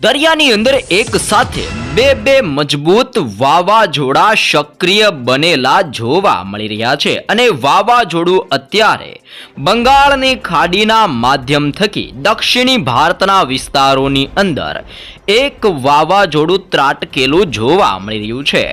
દરિયાની અંદર એક સાથે બે બે મજબૂત વાવાઝોડા સક્રિય બનેલા જોવા મળી રહ્યા છે. અને વાવાઝોડું અત્યારે બંગાળની ખાડીના માધ્યમ થકી દક્ષિણી ભારતના વિસ્તારોની અંદર એક વાવાઝોડું ત્રાટકેલું જોવા મળી રહ્યું છે.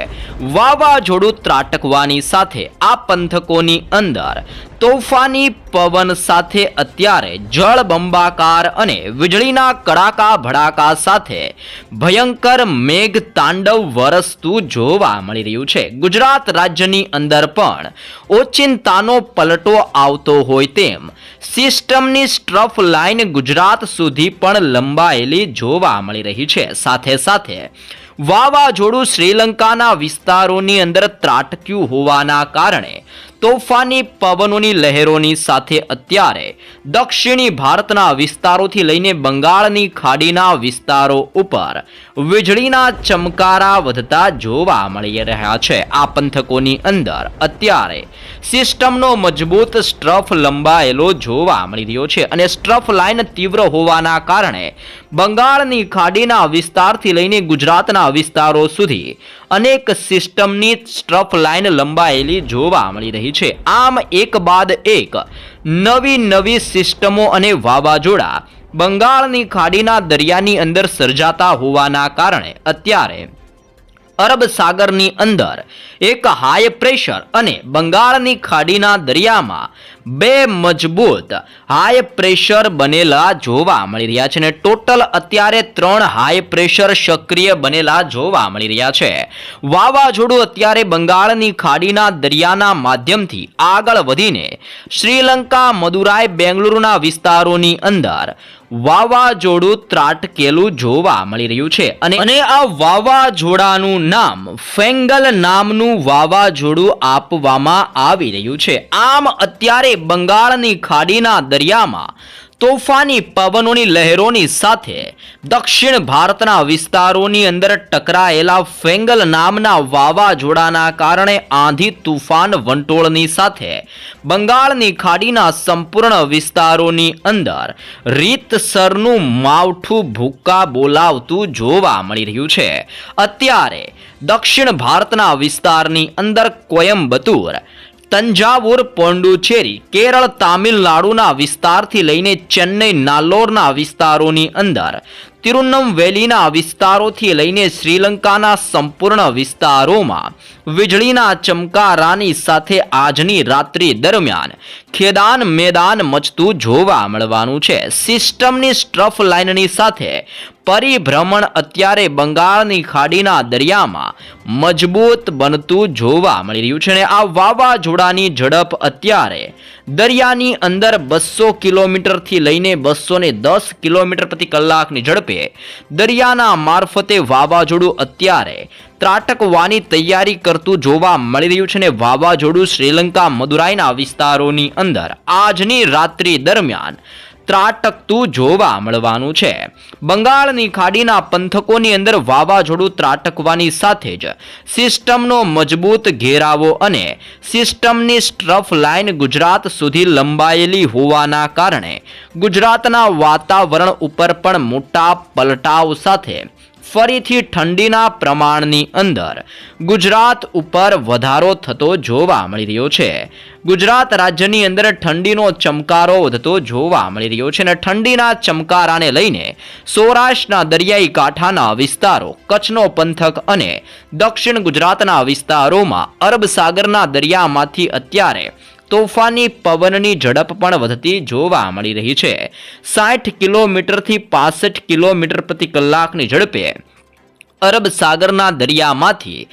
વાવાઝોડું ત્રાટકવાની સાથે આ પંથકોની અંદર તોફાની પવન સાથે અત્યારે જળબંબાકાર અને વીજળીના કડાકા ભડાકા સાથે ભયંકર મેઘ તાંડવ વરસતું જોવા મળી રહ્યું છે. ગુજરાત રાજ્યની અંદર પણ ઓચિંતાનો પલટો આવતો હોય તેમ સિસ્ટમની સ્ટ્રફ લાઇન ગુજરાત સુધી પણ લંબાયેલી જોવા મળી રહી છે. સાથે સાથે વાવાઝોડું શ્રીલંકાના વિસ્તારોની અંદર ત્રાટક્યું હોવાના કારણે તોફાની પવનોની લહેરોની સાથે અત્યારે દક્ષિણી ભારતના વિસ્તારોથી લઈને બંગાળની ખાડીના વિસ્તારો ઉપર વીજળીના ચમકારા વધતા જોવા મળી રહ્યા છે. આ પંથકોની અંદર અત્યારે સિસ્ટમનો મજબૂત સ્ટ્રફ લંબાયેલો જોવા મળી રહ્યો છે અને સ્ટ્રફ લાઇન તીવ્ર હોવાના કારણે બંગાળની ખાડીના વિસ્તારથી લઈને ગુજરાતના વિસ્તારો સુધી અનેક સિસ્ટમની સ્ટ્રફ લાઇન લંબાયેલી જોવા મળી રહી છે. આમ એક બાદ એક. નવી નવી સિસ્ટમો અને વાવાઝોડા બંગાળની ખાડીના દરિયાની અંદર સર્જાતા હોવાના કારણે અત્યારે અરબ સાગરની અંદર એક હાઈ પ્રેશર અને બંગાળની ખાડીના દરિયામાં બે મજબૂત હાઈ પ્રેશર બનેલા જોવા મળી રહ્યા છે અને ટોટલ અત્યારે ત્રણ હાઈ પ્રેશર સક્રિય બનેલા જોવા મળી રહ્યા છે. વાવાઝોડું અત્યારે બંગાળની ખાડીના દરિયાના માધ્યમથી આગળ વધીને શ્રીલંકા, મદુરાઈ, બેંગલુરુના વિસ્તારોની અંદર વાવાઝોડું ત્રાટકેલું જોવા મળી રહ્યું છે. અને અને આ વાવાઝોડાનું નામ ફેંગલ નામનું વાવાઝોડું આપવામાં આવી રહ્યું છે. આમ અત્યારે બંગાળની ખાડીના દરિયામાં તોફાની પવનોની લહેરોની સાથે દક્ષિણ ભારતના વિસ્તારોની અંદર ટકરાયેલા ફેંગલ નામના વાવાઝોડાના કારણે આંધી તુફાન વંટોળની સાથે બંગાળની ખાડીના સંપૂર્ણ વિસ્તારોની અંદર રીતસરનું માવઠું ભૂક્કા બોલાવતું જોવા મળી રહ્યું છે. અત્યારે દક્ષિણ ભારતના વિસ્તારની અંદર કોયમ્બતુર તંજાવુર પોંડુચેરી કેરળ તામિલનાડુના વિસ્તારથી લઈને ચેન્નઈ નાલ્લોરના વિસ્તારોની અંદર. તિરુનમવેલીના વિસ્તારોથી લઈને શ્રીલંકાના સંપૂર્ણ વિસ્તારોમાં વીજળીના ચમકારાની સાથે આજની રાત્રિ દરમિયાન ખેદાન મેદાન મચતું જોવા મળવાનું છે. સિસ્ટમની સ્ટ્રફ લાઇનની સાથે પરિભ્રમણ અત્યારે બંગાળની ખાડીના દરિયામાં મજબૂત બનતું જોવા મળી રહ્યું છે અને આ વાવાઝોડાની ઝડપ અત્યારે દરિયાની અંદર બસો કિલોમીટરથી લઈને બસો ને દસ કિલોમીટર પ્રતિ કલાકની ઝડપે દરિયાના મારફતે વાવાઝોડું અત્યારે ત્રાટકવાની તૈયારી કરતું જોવા મળી રહ્યું છે ને વાવાઝોડું શ્રીલંકા મદુરાઈના વિસ્તારોની અંદર. આજની રાત્રિ દરમિયાન ત્રાટકતું જોવા મળવાનું છે. બંગાળની ખાડીના પંથકોની અંદર વાવાઝોડું ત્રાટકવાની સાથે જ સિસ્ટમનો મજબૂત ઘેરાવો અને સિસ્ટમની સ્ટ્રફ લાઇન ગુજરાત સુધી લંબાયેલી હોવાના કારણે ગુજરાતના વાતાવરણ ઉપર પણ મોટા પલટાવ સાથે ફરીથી ઠંડીના પ્રમાણની અંદર ગુજરાત ઉપર વધારો થતો જોવા મળી રહ્યો છે. ગુજરાત રાજ્યની અંદર ઠંડીનો ચમકારો વધતો જોવા મળી રહ્યો છે અને ઠંડીના ચમકારાને લઈને સૌરાષ્ટ્રના દરિયાઈ કાંઠાના વિસ્તારો, કચ્છનો પંથક અને દક્ષિણ ગુજરાતના વિસ્તારોમાં અરબ સાગરના દરિયામાંથી અત્યારે તોફાની પવનની ઝડપ પણ વધતી જોવા મળી રહી છે. સાઠ કિલોમીટરથી પાસઠ કિલોમીટર પ્રતિ કલાકની ઝડપે અરબ સાગરના દરિયામાંથી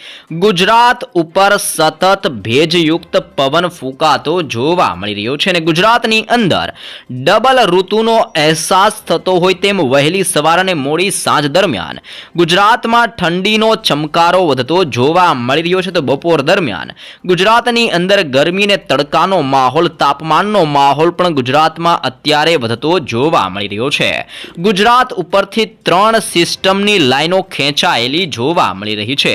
ગુજરાત ઉપર સતત ભેજયુક્ત પવન ફૂંકાતો જોવા મળી રહ્યો છે અને ગુજરાતની અંદર ડબલ ઋતુનો અહેસાસ થતો હોય તેમ વહેલી સવાર અને મોડી સાંજ દરમિયાન ગુજરાતમાં ઠંડીનો ચમકારો વધતો જોવા મળી રહ્યો છે. તો બપોર દરમિયાન ગુજરાતની અંદર ગરમી ને તડકાનો માહોલ, તાપમાનનો માહોલ પણ ગુજરાતમાં અત્યારે વધતો જોવા મળી રહ્યો છે. ગુજરાત ઉપરથી ત્રણ સિસ્ટમની લાઈનો ખેંચાયેલી જોવા મળી રહી છે,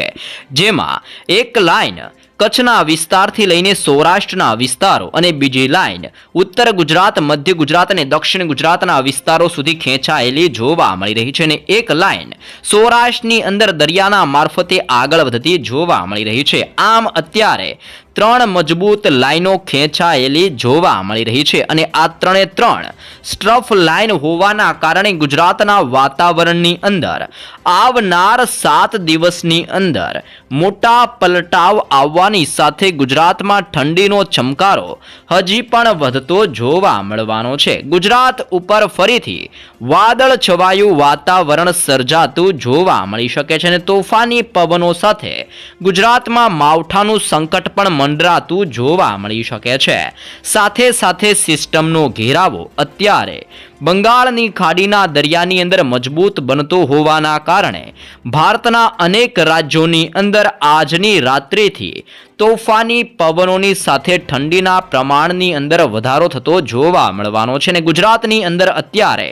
જેમાં એક લાઈન કચ્છના વિસ્તારથી લઈને સૌરાષ્ટ્રના વિસ્તારો અને બીજી લાઇન ઉત્તર ગુજરાત, મધ્ય ગુજરાત અને દક્ષિણ ગુજરાતના વિસ્તારો સુધી ખેંચાયેલી જોવા મળી રહી છે અને એક લાઇન સૌરાષ્ટ્રની અંદર દરિયાના મારફતે આગળ વધતી જોવા મળી રહી છે. આમ અત્યારે ત્રણ મજબૂત લાઈનો ખેંચાયેલી જોવા મળી રહી છે અને આ ત્રણે ત્રણ સ્ટ્રફ લાઈન હોવાના કારણે ગુજરાતના વાતાવરણની અંદર આવનાર સાત દિવસની અંદર મોટા પલટાવ આવવાની સાથે ગુજરાતમાં ઠંડીનો ચમકારો હજી પણ વધતો જોવા મળવાનો છે. ગુજરાત ઉપર ફરીથી વાદળ છવાયું વાતાવરણ સર્જાતું જોવા મળી શકે છે અને તોફાની પવનો સાથે ગુજરાતમાં માવઠાનું સંકટ પણ મંડરાતું જોવા મળી શકે છે. સાથે સાથે સિસ્ટમનો ઘેરાવો અત્યારે બંગાળની ખાડીના દરિયાની અંદર મજબૂત બનતો હોવાના કારણે ભારતના અનેક રાજ્યોની અંદર આજની રાત્રિથી તોફાની પવનોની સાથે ઠંડીના પ્રમાણની અંદર વધારો થતો જોવા મળવાનો છે અને ગુજરાતની અંદર અત્યારે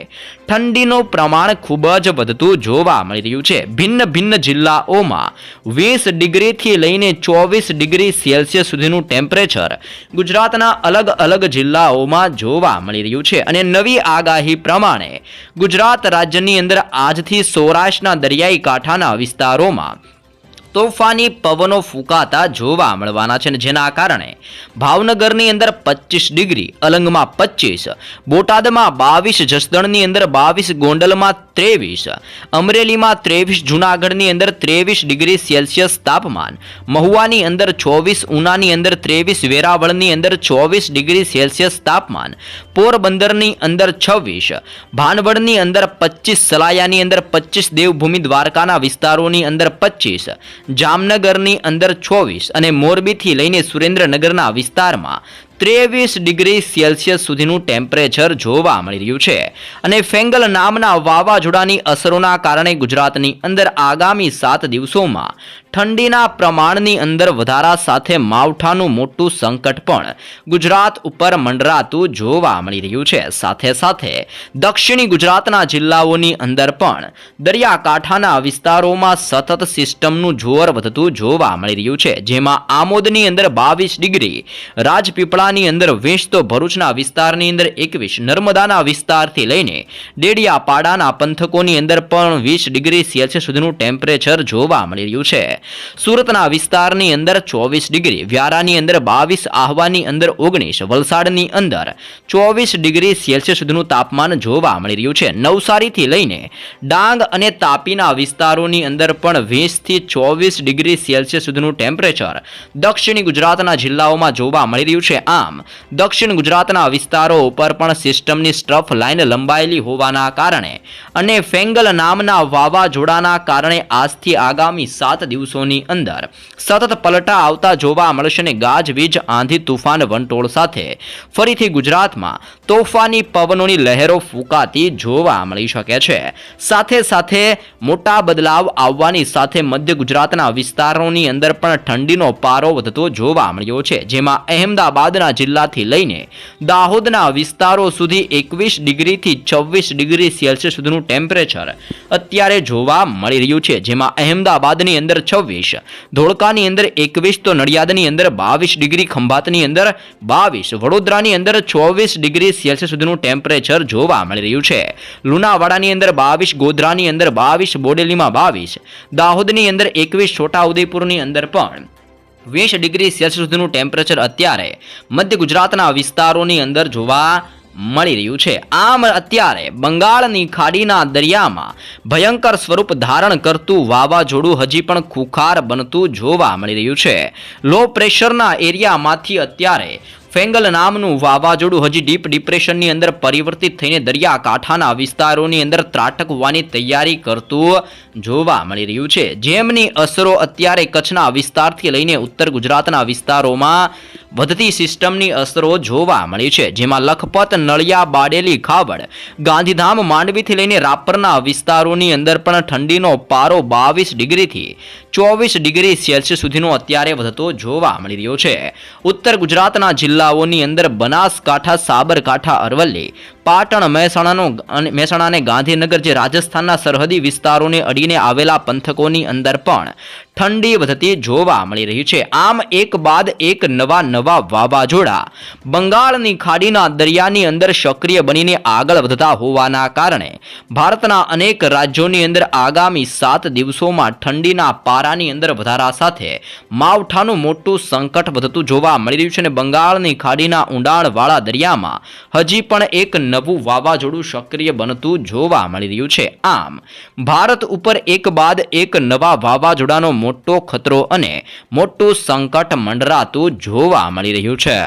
ઠંડીનું પ્રમાણ ખૂબ જ વધતું જોવા મળી રહ્યું છે. ભિન્ન ભિન્ન જિલ્લાઓમાં વીસ ડિગ્રીથી લઈને ચોવીસ ડિગ્રી સેલ્સિયસ સુધીનું ટેમ્પરેચર ગુજરાતના અલગ અલગ જિલ્લાઓમાં જોવા મળી રહ્યું છે અને નવી આગાહી પ્રમાણે ગુજરાત રાજ્યની અંદર આજથી સૌરાષ્ટ્રના દરિયાઈ કાંઠાના વિસ્તારોમાં તોફાની પવનો ફૂંકાતા જોવા મળવાના છે જેના કારણે ભાવનગરની અંદર પચીસ ડિગ્રી, અલંગમાં પચીસ બોટાદમાં બાવીસ, જસદણની અંદર બાવીસ, ગોંડલમાં ત્રેવીસ, અમરેલીમાં ત્રેવીસ, જૂનાગઢની અંદર ત્રેવીસ ડિગ્રી સેલ્સિયસ તાપમાન, મહુવાની અંદર ચોવીસ, ઉનાની અંદર ત્રેવીસ, વેરાવળની અંદર ચોવીસ ડિગ્રી સેલ્સિયસ તાપમાન, પોરબંદરની અંદર છવ્વીસ, ભાનવડની અંદર પચીસ સલાયાની અંદર પચીસ દેવભૂમિ દ્વારકાના વિસ્તારોની અંદર પચીસ જામનગરની અંદર ચોવીસ અને મોરબીથી લઈને સુરેન્દ્રનગરના વિસ્તારમાં ત્રેવીસ ડિગ્રી સેલ્સિયસ સુધીનું ટેમ્પરેચર જોવા મળી રહ્યું છે. અને ફેંગલ નામના વાવાઝોડાની અસરોના કારણે ગુજરાતની અંદર આગામી સાત દિવસોમાં ઠંડીના પ્રમાણની અંદર વધારા સાથે માવઠાનું મોટું સંકટ પણ ગુજરાત ઉપર મંડરાતું જોવા મળી રહ્યું છે. સાથે સાથે દક્ષિણી ગુજરાતના જિલ્લાઓની અંદર પણ દરિયાકાંઠાના વિસ્તારોમાં સતત સિસ્ટમનું જોર વધતું જોવા મળી રહ્યું છે. જેમાં આમોદની અંદર બાવીસ ડિગ્રી રાજપીપળાની અંદર વીસ તો ભરૂચના વિસ્તારની અંદર એકવીસ નર્મદાના વિસ્તારથી લઈને ડેડિયાપાડાના પંથકોની અંદર પણ વીસ ડિગ્રી સેલ્સિયસ સુધીનું ટેમ્પરેચર જોવા મળી રહ્યું છે. સુરતના વિસ્તારની અંદર ચોવીસ ડિગ્રી, વ્યારાની અંદર બાવીસ, આહવાની અંદર ઓગણીસ, વલસાડની અંદર ચોવીસ ડિગ્રી સેલ્સિયસ સુધીનું તાપમાન જોવા મળી રહ્યું છે. નવસારીથી લઈને ડાંગ અને તાપીના વિસ્તારોની અંદર પણ વીસથી ચોવીસ ડિગ્રી સેલ્સિયસ સુધીનું ટેમ્પરેચર દક્ષિણી ગુજરાતના જિલ્લાઓમાં જોવા મળી રહ્યું છે. આમ, દક્ષિણ ગુજરાતના વિસ્તારો ઉપર પણ સિસ્ટમની સ્ટ્રફ લાઇન લંબાયેલી હોવાના કારણે અને ફેંગલ નામના વાવાઝોડાના કારણે આજથી આગામી સાત દિવસોની અંદર સતત પલટા આવતા જોવા મળશે અને ગાજવીજ આંધી, તુફાન, વંટોળ સાથે ફરીથી ગુજરાતમાં તોફાની પવનોની લહેરો ફૂંકાતી જોવા મળી શકે છે. સાથે સાથે મોટા બદલાવ આવવાની સાથે મધ્ય ગુજરાતના વિસ્તારોની અંદર પણ ઠંડીનો પારો વધતો જોવા મળ્યો છે, જેમાં અહેમદાબાદના જિલ્લાથી લઈને દાહોદના વિસ્તારો સુધી એકવીસ ડિગ્રીથી છવ્વીસ ડિગ્રી સેલ્સિયસ સુધીનું ટેમ્પરેચર અત્યારે જોવા મળી રહ્યું છે. જેમાં અહેમદાબાદની અંદર છવ્વીસ, ધોળકાની અંદર એકવીસ, તો નડિયાદની અંદર બાવીસ ડિગ્રી, ખંભાતની અંદર બાવીસ, વડોદરાની અંદર ચોવીસ ડિગ્રી સેલ્સિયસ સુધીનું ટેમ્પરેચર જોવા મળી રહ્યું છે. લુણાવાડાની અંદર બાવીસ, ગોધરાની અંદર બાવીસ, બોડેલીમાં બાવીસ, દાહોદની અંદર એકવીસ, છોટાઉદેપુરની અંદર પણ વીસ ડિગ્રી સેલ્સિયસ સુધીનું ટેમ્પરેચર અત્યારે મધ્ય ગુજરાતના વિસ્તારોની અંદર જોવા મળી રહ્યું છે. આમ અત્યારે બંગાળની ખાડીના દરિયામાં ભયંકર સ્વરૂપ ધારણ કરતું વાવાઝોડું હજી પણ ખુખાર બનતું જોવા મળી રહ્યું છે. લો પ્રેશરના એરિયામાંથી અત્યારે ફેંગલ નામનું વાવાઝોડું હજી ડીપ ડિપ્રેશનની અંદર પરિવર્તિત થઈને દરિયાકાંઠાના વિસ્તારોની અંદર ત્રાટકવાની તૈયારી કરતું જોવા મળી રહ્યું છે. જેમની અસરો અત્યારે કચ્છના વિસ્તારથી લઈને ઉત્તર ગુજરાતના વિસ્તારોમાં વધતી સિસ્ટમની અસરો જોવા મળી છે, જેમાં લખપત, નળિયા, બાડેલી, ખાવડ, ગાંધીધામ, માંડવીથી લઈને રાપરના વિસ્તારોની અંદર પણ ઠંડીનો પારો બાવીસ ડિગ્રીથી ચોવીસ ડિગ્રી સેલ્સિયસ સુધીનો અત્યારે વધતો જોવા મળી રહ્યો છે. ઉત્તર ગુજરાતના જિલ્લાઓની અંદર બનાસકાંઠા, સાબરકાંઠા, અરવલ્લી, પાટણ, મહેસાણાનો મહેસાણા અને ગાંધીનગર જે રાજસ્થાનના સરહદી વિસ્તારોને અડીને આવેલા પંથકોની અંદર પણ ઠંડી વધતી જોવા મળી રહી છે. આમ એક બાદ એક નવા નવા વાવાઝોડા બંગાળની ખાડીના દરિયાની અંદર સક્રિય બનીને આગળ વધતા હોવાના કારણે ભારતના અનેક રાજ્યોની અંદર આગામી સાત દિવસોમાં ઠંડીના પારાની અંદર વધારા સાથે માવઠાનું મોટું સંકટ વધતું જોવા મળી રહ્યું છે અને બંગાળની ખાડીના ઊંડાણવાળા દરિયામાં હજી પણ એક નવું વાવાઝોડું સક્રિય બનતું જોવા મળી રહ્યું છે. આમ, ભારત ઉપર એક બાદ એક નવા વાવાઝોડાનો મોટો ખતરો અને મોટું સંકટ મંડરાતું જોવા મળી રહ્યું છે.